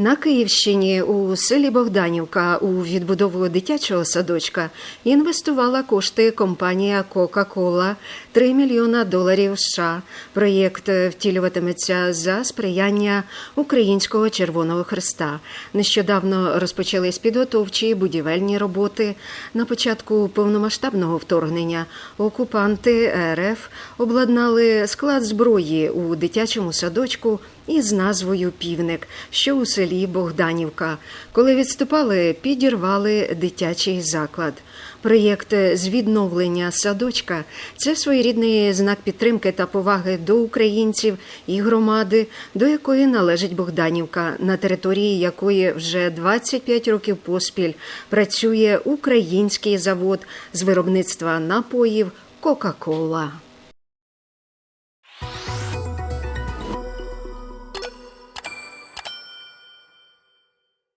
На Київщині у селі Богданівка у відбудову дитячого садочка інвестувала кошти компанія Кока-Кола 3 мільйона доларів США. Проєкт втілюватиметься за сприяння Українського Червоного Христа. Нещодавно розпочались підготовчі будівельні роботи. На початку повномасштабного вторгнення окупанти РФ обладнали склад зброї у дитячому садочку із назвою Півник, що у селі Богданівка. Коли відступали, підірвали дитячий заклад. Проєкт з відновлення садочка це своєрідний знак підтримки та поваги до українців і громади, до якої належить Богданівка, на території якої вже 25 років поспіль працює український завод з виробництва напоїв Кока-Кола.